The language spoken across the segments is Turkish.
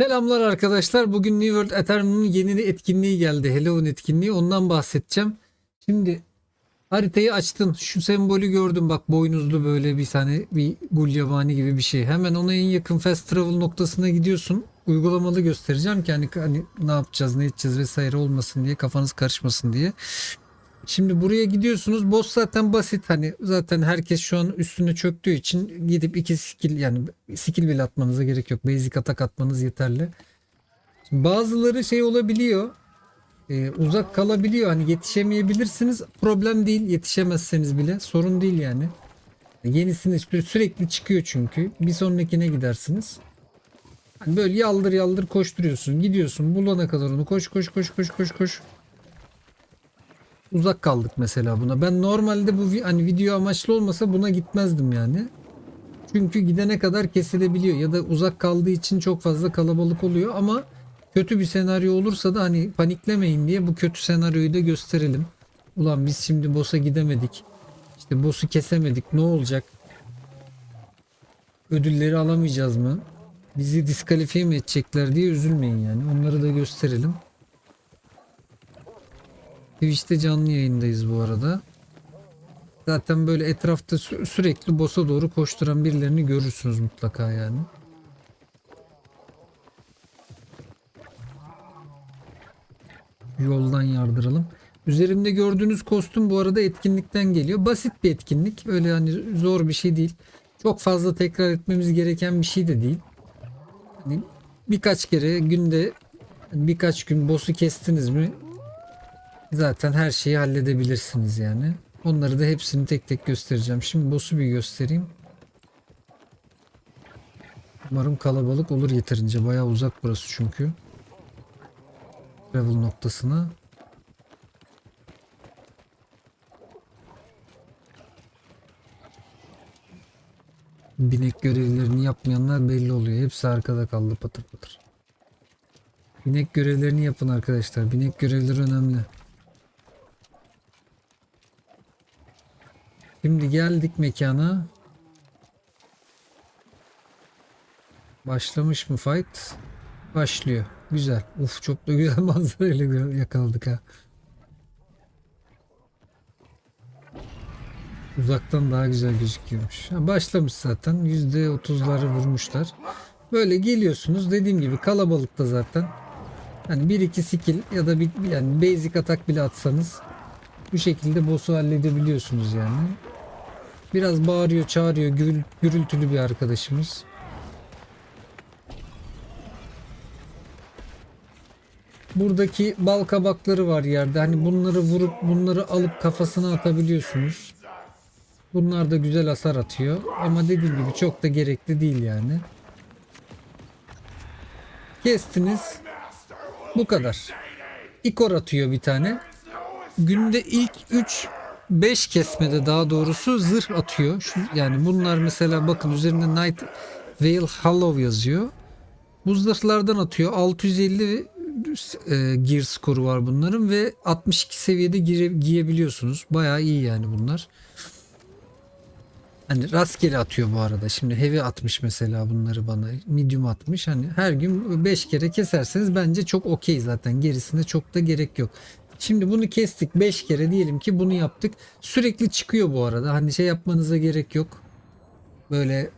Selamlar arkadaşlar. Bugün New World Eternal'ın yeni etkinliği geldi. Halloween etkinliği. Ondan bahsedeceğim. Şimdi haritayı açtın. Şu sembolü gördüm. Bak boynuzlu böyle bir tane bir gulyabani gibi bir şey. Hemen ona en yakın fast travel noktasına gidiyorsun. Uygulamalı göstereceğim ki hani, hani ne yapacağız ne edeceğiz vesaire olmasın diye kafanız karışmasın diye. Şimdi buraya gidiyorsunuz. Boss zaten basit. Hani zaten herkes şu an üstüne çöktüğü için gidip iki skill yani skill bile atmanıza gerek yok. Basic atak atmanız yeterli. Şimdi bazıları şey olabiliyor. e, uzak kalabiliyor. Hani yetişemeyebilirsiniz. Problem değil. Yetişemezseniz bile sorun değil yani. Yenisini sü- sürekli çıkıyor çünkü. Bir sonrakine gidersiniz. Hani böyle yaldır yaldır koşturuyorsun. Gidiyorsun bulana kadar onu koş koş koş koş koş koş uzak kaldık mesela buna. Ben normalde bu hani video amaçlı olmasa buna gitmezdim yani. Çünkü gidene kadar kesilebiliyor ya da uzak kaldığı için çok fazla kalabalık oluyor ama kötü bir senaryo olursa da hani paniklemeyin diye bu kötü senaryoyu da gösterelim. Ulan biz şimdi boss'a gidemedik. İşte boss'u kesemedik. Ne olacak? Ödülleri alamayacağız mı? Bizi diskalifiye mi edecekler diye üzülmeyin yani. Onları da gösterelim. Twitch'te canlı yayındayız bu arada. Zaten böyle etrafta sü- sürekli boss'a doğru koşturan birilerini görürsünüz mutlaka yani. Yoldan yardıralım. Üzerimde gördüğünüz kostüm bu arada etkinlikten geliyor. Basit bir etkinlik. Öyle hani zor bir şey değil. Çok fazla tekrar etmemiz gereken bir şey de değil. Hani birkaç kere günde birkaç gün boss'u kestiniz mi Zaten her şeyi halledebilirsiniz yani. Onları da hepsini tek tek göstereceğim. Şimdi boss'u bir göstereyim. Umarım kalabalık olur yeterince. Bayağı uzak burası çünkü. Travel noktasına. Binek görevlerini yapmayanlar belli oluyor. Hepsi arkada kaldı patır patır. Binek görevlerini yapın arkadaşlar. Binek görevleri önemli. Şimdi geldik mekana. Başlamış mı fight? Başlıyor. Güzel. Uf çok da güzel manzarayla yakaladık ha. Uzaktan daha güzel gözüküyormuş. Ha, başlamış zaten. %30'ları vurmuşlar. Böyle geliyorsunuz. Dediğim gibi kalabalıkta zaten. Hani bir iki skill ya da bir yani basic atak bile atsanız bu şekilde boss'u halledebiliyorsunuz yani. Biraz bağırıyor, çağırıyor, gürül- gürültülü bir arkadaşımız. Buradaki bal kabakları var yerde. Hani bunları vurup bunları alıp kafasına atabiliyorsunuz. Bunlar da güzel hasar atıyor. Ama dediğim gibi çok da gerekli değil yani. Kestiniz. Bu kadar. İkor atıyor bir tane. Günde ilk 3 5 kesmede daha doğrusu zırh atıyor. Şu, yani bunlar mesela bakın üzerinde Night Veil Hollow yazıyor. Bu zırhlardan atıyor. 650 e, gear skoru var bunların ve 62 seviyede gire- giyebiliyorsunuz. Bayağı iyi yani bunlar. Hani rastgele atıyor bu arada. Şimdi heavy atmış mesela bunları bana. Medium atmış. Hani her gün 5 kere keserseniz bence çok okey zaten. Gerisine çok da gerek yok. Şimdi bunu kestik 5 kere diyelim ki bunu yaptık. Sürekli çıkıyor bu arada. Hani şey yapmanıza gerek yok. Böyle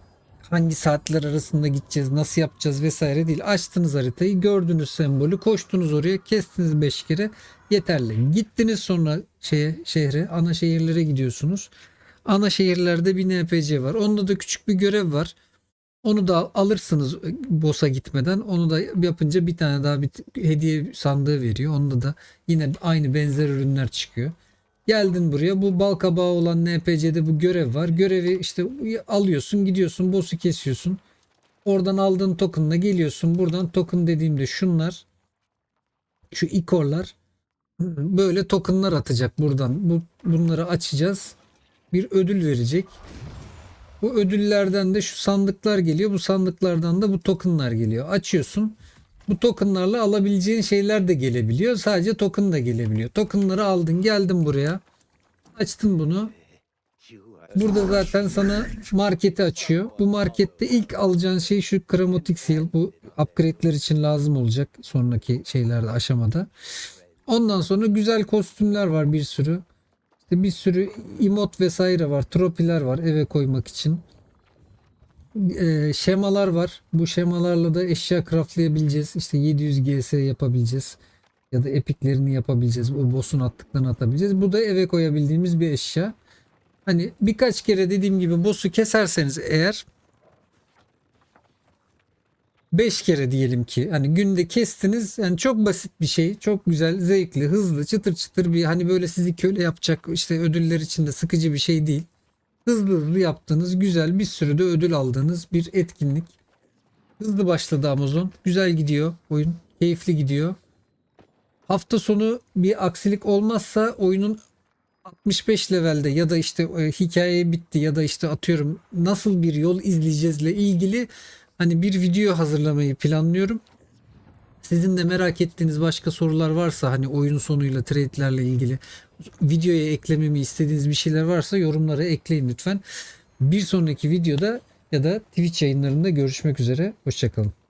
hangi saatler arasında gideceğiz, nasıl yapacağız vesaire değil. Açtınız haritayı, gördünüz sembolü, koştunuz oraya, kestiniz 5 kere yeterli. Gittiniz sonra şeye, şehre, ana şehirlere gidiyorsunuz. Ana şehirlerde bir NPC var. Onda da küçük bir görev var. Onu da alırsınız boss'a gitmeden. Onu da yapınca bir tane daha bir hediye sandığı veriyor. Onda da yine aynı benzer ürünler çıkıyor. Geldin buraya bu bal kabağı olan NPC'de bu görev var. Görevi işte alıyorsun gidiyorsun boss'u kesiyorsun. Oradan aldığın token'la geliyorsun. Buradan token dediğimde şunlar şu ikorlar böyle tokenlar atacak buradan. Bu, bunları açacağız. Bir ödül verecek. Bu ödüllerden de şu sandıklar geliyor. Bu sandıklardan da bu tokenlar geliyor. Açıyorsun. Bu tokenlarla alabileceğin şeyler de gelebiliyor. Sadece token da gelebiliyor. Tokenları aldın geldin buraya. Açtın bunu. Burada zaten sana marketi açıyor. Bu markette ilk alacağın şey şu Chromatic Seal. Bu upgrade'ler için lazım olacak sonraki şeylerde aşamada. Ondan sonra güzel kostümler var bir sürü. İşte bir sürü emot vesaire var. Tropiler var eve koymak için. Ee, şemalar var. Bu şemalarla da eşya craftlayabileceğiz. İşte 700 GS yapabileceğiz. Ya da epiklerini yapabileceğiz. O boss'un attıklarını atabileceğiz. Bu da eve koyabildiğimiz bir eşya. Hani birkaç kere dediğim gibi boss'u keserseniz eğer 5 kere diyelim ki hani günde kestiniz yani çok basit bir şey çok güzel zevkli hızlı çıtır çıtır bir hani böyle sizi köle yapacak işte ödüller içinde sıkıcı bir şey değil. Hızlı hızlı yaptığınız güzel bir sürü de ödül aldığınız bir etkinlik. Hızlı başladı Amazon. Güzel gidiyor oyun keyifli gidiyor. Hafta sonu bir aksilik olmazsa oyunun 65 levelde ya da işte e, hikaye bitti ya da işte atıyorum nasıl bir yol izleyeceğizle ilgili hani bir video hazırlamayı planlıyorum. Sizin de merak ettiğiniz başka sorular varsa hani oyun sonuyla trade'lerle ilgili videoya eklememi istediğiniz bir şeyler varsa yorumlara ekleyin lütfen. Bir sonraki videoda ya da Twitch yayınlarında görüşmek üzere. Hoşçakalın.